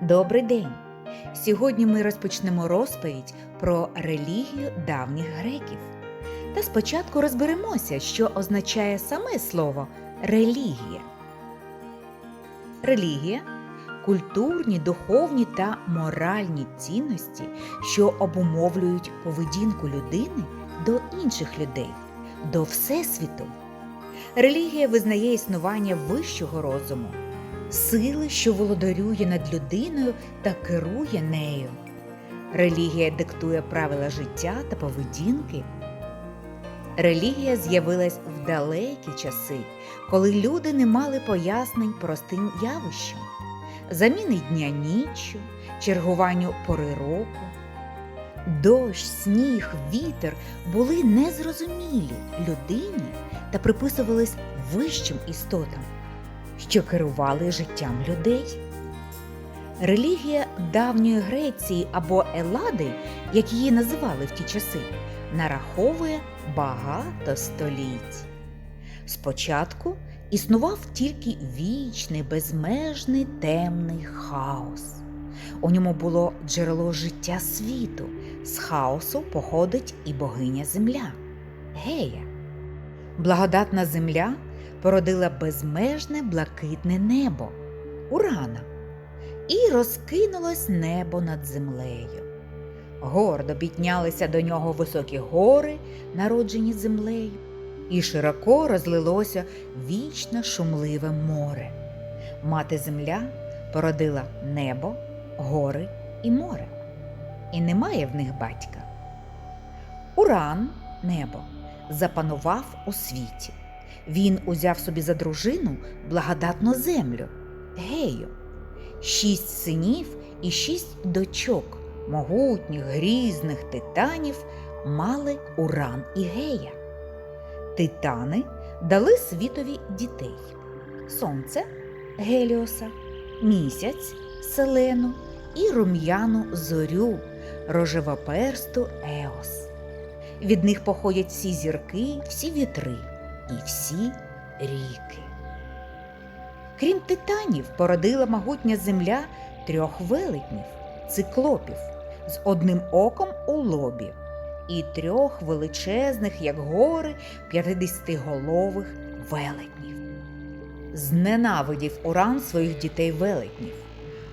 Добрий день! Сьогодні ми розпочнемо розповідь про релігію давніх греків. Та спочатку розберемося, що означає саме слово релігія. Релігія культурні, духовні та моральні цінності, що обумовлюють поведінку людини до інших людей, до Всесвіту. Релігія визнає існування вищого розуму, сили, що володарює над людиною та керує нею. Релігія диктує правила життя та поведінки. Релігія з'явилась в далекі часи, коли люди не мали пояснень простим явищам, заміни дня ніччю, чергуванню пори року. Дощ, сніг, вітер були незрозумілі людині та приписувались вищим істотам, що керували життям людей. Релігія давньої Греції або Елади, як її називали в ті часи, нараховує багато століть. Спочатку існував тільки вічний, безмежний темний хаос. У ньому було джерело життя світу. З хаосу походить і богиня Земля Гея. Благодатна земля породила безмежне блакитне небо Урана, і розкинулось небо над землею. Гордо піднялися до нього високі гори, народжені землею, і широко розлилося вічно шумливе море. Мати земля породила небо, гори і море, і немає в них батька. Уран, небо, запанував у світі. Він узяв собі за дружину благодатну землю, гею, шість синів і шість дочок, могутніх, грізних титанів мали Уран і Гея. Титани дали світові дітей сонце Геліоса, місяць Селену і рум'яну зорю, рожевоперсту Еос. Від них походять всі зірки, всі вітри і всі ріки. Крім титанів, породила могутня земля трьох велетнів циклопів з одним оком у лобі і трьох величезних, як гори, п'ятидесятиголових велетнів. Зненавидів Уран своїх дітей велетнів.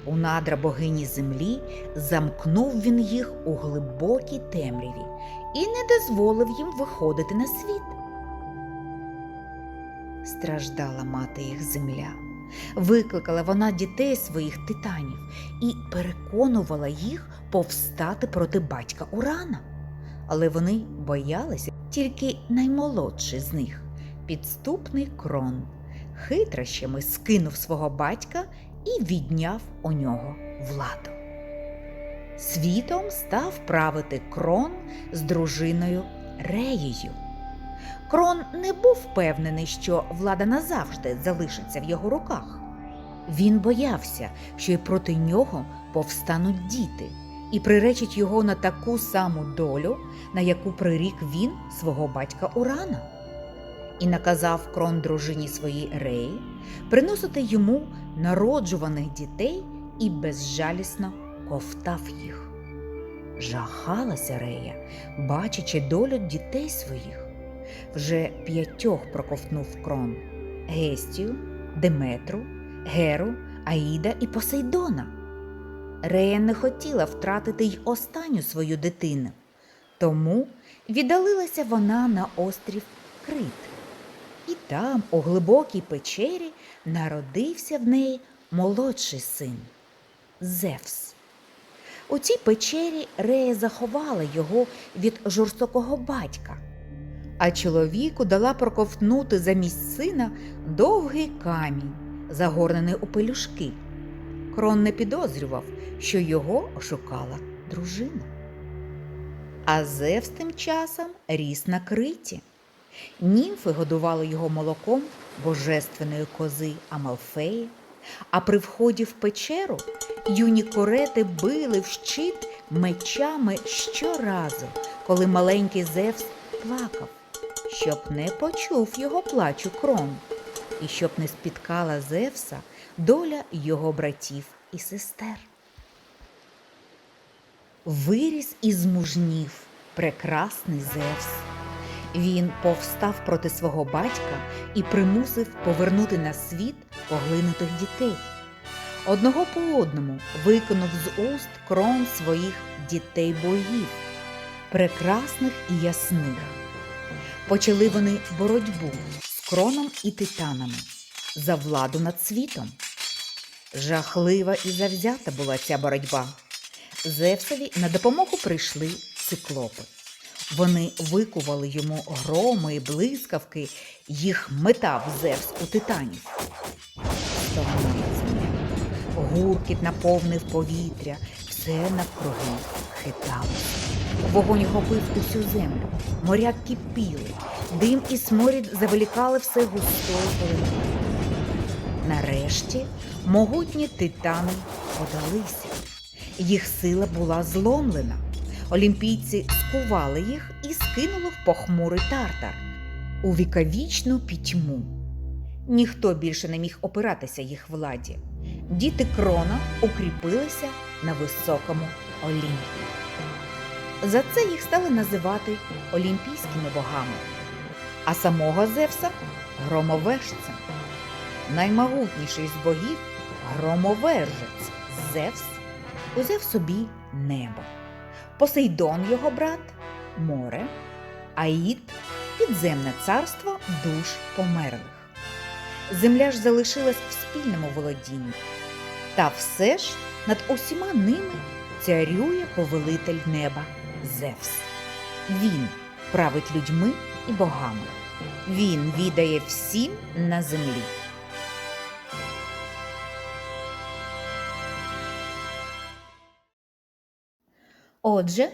У надра богині землі замкнув він їх у глибокій темряві і не дозволив їм виходити на світ. Страждала мати їх земля. Викликала вона дітей своїх титанів і переконувала їх повстати проти батька Урана. Але вони боялися тільки наймолодший з них підступний крон. Хитрощами скинув свого батька і відняв у нього владу. Світом став правити крон з дружиною Реєю. Крон не був впевнений, що влада назавжди залишиться в його руках. Він боявся, що й проти нього повстануть діти і приречать його на таку саму долю, на яку прирік він свого батька Урана, і наказав крон дружині своїй Реї приносити йому народжуваних дітей і безжалісно ковтав їх. Жахалася Рея, бачачи долю дітей своїх. Вже п'ятьох проковтнув крон Гестію, Деметру, Геру, Аїда і Посейдона. Рея не хотіла втратити й останню свою дитину, тому віддалилася вона на острів Крит. І там, у глибокій печері, народився в неї молодший син Зевс. У цій печері Рея заховала його від жорстокого батька, а чоловіку дала проковтнути замість сина довгий камінь, загорнений у пелюшки. Крон не підозрював, що його ошукала дружина. А Зевс тим часом ріс на криті. Німфи годували його молоком божественної кози Амалфеї, а при вході в печеру юні корети били в щит мечами щоразу, коли маленький Зевс плакав, щоб не почув його плачу крон, і щоб не спіткала Зевса доля його братів і сестер. виріс і змужнів прекрасний Зевс. Він повстав проти свого батька і примусив повернути на світ поглинутих дітей. Одного по одному виконав з уст крон своїх дітей богів, прекрасних і ясних. Почали вони боротьбу з кроном і титанами за владу над світом. Жахлива і завзята була ця боротьба. Зевсові на допомогу прийшли циклопи. Вони викували йому громи і блискавки, їх метав Зевс у титанів. Гуркіт наповнив повітря, все навкруги хиталося. Вогонь охопив усю землю, моря кипіли, дим і сморід заволікали все густою пеленою. Нарешті могутні титани подалися. Їх сила була зломлена. Олімпійці скували їх і скинули в похмурий тартар у віковічну пітьму. Ніхто більше не міг опиратися їх владі. Діти крона укріпилися на високому Олімпі. За це їх стали називати олімпійськими богами, а самого Зевса громовержцем. Наймогутніший з богів громовержець Зевс узяв собі небо. Посейдон його брат море, Аїд підземне царство душ померлих. Земля ж залишилась в спільному володінні. Та все ж над усіма ними царює повелитель неба Зевс. Він править людьми і богами. Він відає всім на землі. Отже,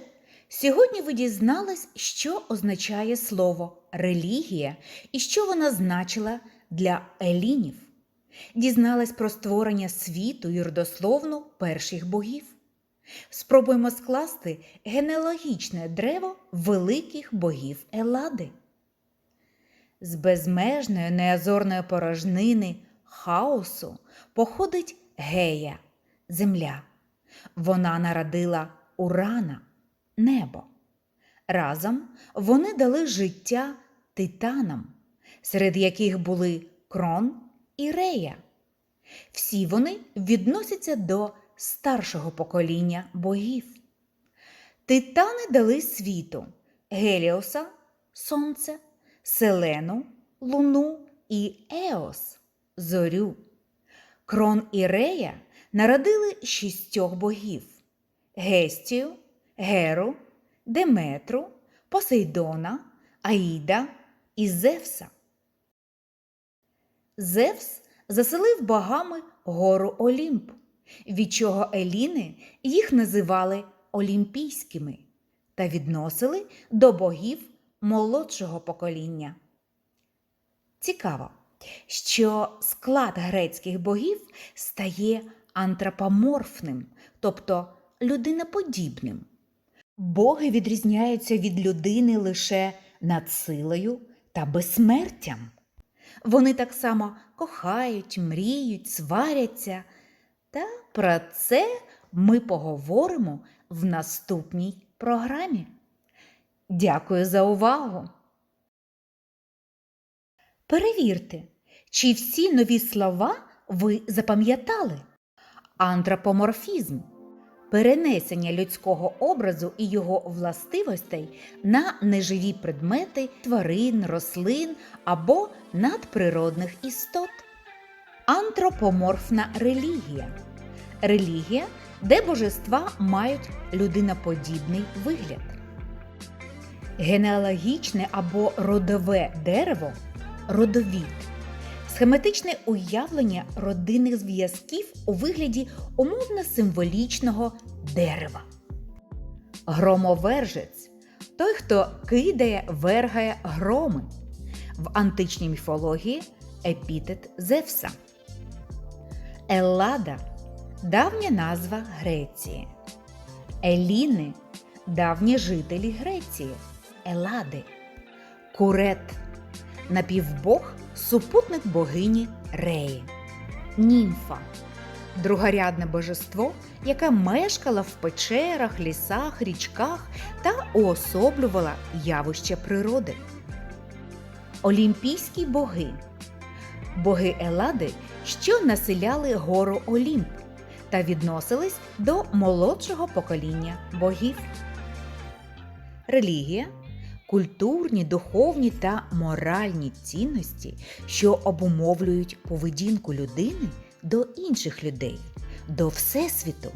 сьогодні ви дізнались, що означає слово релігія і що вона значила для елінів. Дізнались про створення світу і родословну перших богів. Спробуємо скласти генеалогічне древо великих богів Елади. З безмежної неозорної порожнини хаосу походить Гея, земля. Вона народила Урана, небо. Разом вони дали життя титанам, серед яких були Крон і Рея. Всі вони відносяться до старшого покоління богів. Титани дали світу Геліоса, Сонце, Селену, Луну і Еос, Зорю. Крон і Рея народили шістьох богів. Гестію, Геру, Деметру, Посейдона, Аїда і Зевса. Зевс заселив богами гору Олімп, від чого Еліни їх називали олімпійськими та відносили до богів молодшого покоління. Цікаво, що склад грецьких богів стає антропоморфним, тобто людиноподібним. Боги відрізняються від людини лише надсилою та безсмертям. Вони так само кохають, мріють, сваряться. Та про це ми поговоримо в наступній програмі. Дякую за увагу! Перевірте, чи всі нові слова ви запам'ятали? Антропоморфізм перенесення людського образу і його властивостей на неживі предмети тварин, рослин або надприродних істот. Антропоморфна релігія релігія, де божества мають людиноподібний вигляд. Генеалогічне або родове дерево родовід схематичне уявлення родинних зв'язків у вигляді умовно-символічного дерева. Громовержець той, хто кидає, вергає громи. В античній міфології епітет Зевса. Еллада давня назва Греції. Еліни давні жителі Греції. Елади. Курет напівбог супутник богині Реї. Німфа другорядне божество, яке мешкало в печерах, лісах, річках та уособлювало явище природи. Олімпійські боги боги Елади, що населяли гору Олімп та відносились до молодшого покоління богів. Релігія культурні, духовні та моральні цінності, що обумовлюють поведінку людини до інших людей, до Всесвіту